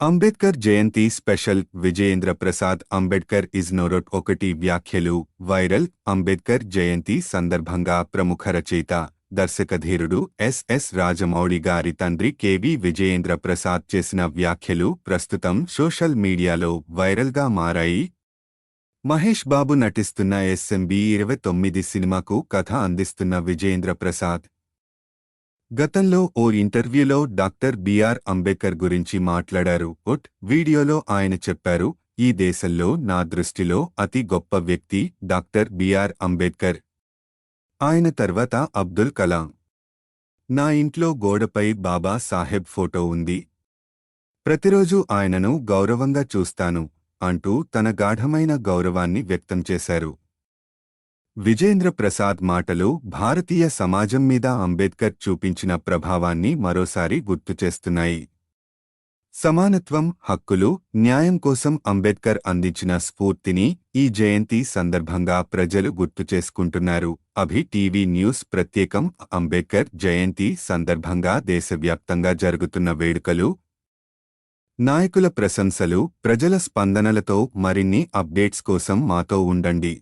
Ambedkar Jayanti special Vijayendra Prasad Ambedkar is నోరొట్ ఒకటి వ్యాఖ్యలు వైరల్ అంబేద్కర్ జయంతి సందర్భంగా ప్రముఖ రచయిత దర్శకధీరుడు ఎస్ఎస్ రాజమౌళి గారి తండ్రి కెవి విజయేంద్ర ప్రసాద్ చేసిన వ్యాఖ్యలు ప్రస్తుతం సోషల్ మీడియాలో వైరల్గా మారాయి. మహేష్ బాబు నటిస్తున్న ఎస్ఎంబి ఇరవై తొమ్మిది సినిమాకు కథ అందిస్తున్న విజయేంద్ర ప్రసాద్ గతంలో ఓ ఇంటర్వ్యూలో డాక్టర్ బిఆర్ అంబేద్కర్ గురించి మాట్లాడారు. ఒట్ వీడియోలో ఆయన చెప్పారు ఈ దేశంలో నా దృష్టిలో అతి గొప్ప వ్యక్తి డాక్టర్ బిఆర్ అంబేద్కర్. ఆయన తర్వాత అబ్దుల్ కలాం. నా ఇంట్లో గోడపై బాబా సాహెబ్ ఫోటో ఉంది. ప్రతిరోజు ఆయనను గౌరవంగా చూస్తాను అంటూ తన గాఢమైన గౌరవాన్ని వ్యక్తం చేశారు. విజేంద్ర ప్రసాద్ మాటలు భారతీయ సమాజం మీద అంబేద్కర్ చూపించిన ప్రభావాన్ని మరోసారి గుర్తుచేస్తున్నాయి సమానత్వం హక్కులు న్యాయం కోసం అంబేద్కర్ అందించిన స్ఫూర్తిని ఈ జయంతి సందర్భంగా ప్రజలు గుర్తు చేసుకుంటున్నారు. అభి టీవీ న్యూస్ ప్రత్యేకం అంబేద్కర్ జయంతి సందర్భంగా దేశవ్యాప్తంగా జరుగుతున్న వేడుకలు నాయకుల ప్రశంసలు ప్రజల స్పందనలతో మరిన్ని అప్డేట్స్ కోసం మాతో ఉండండి.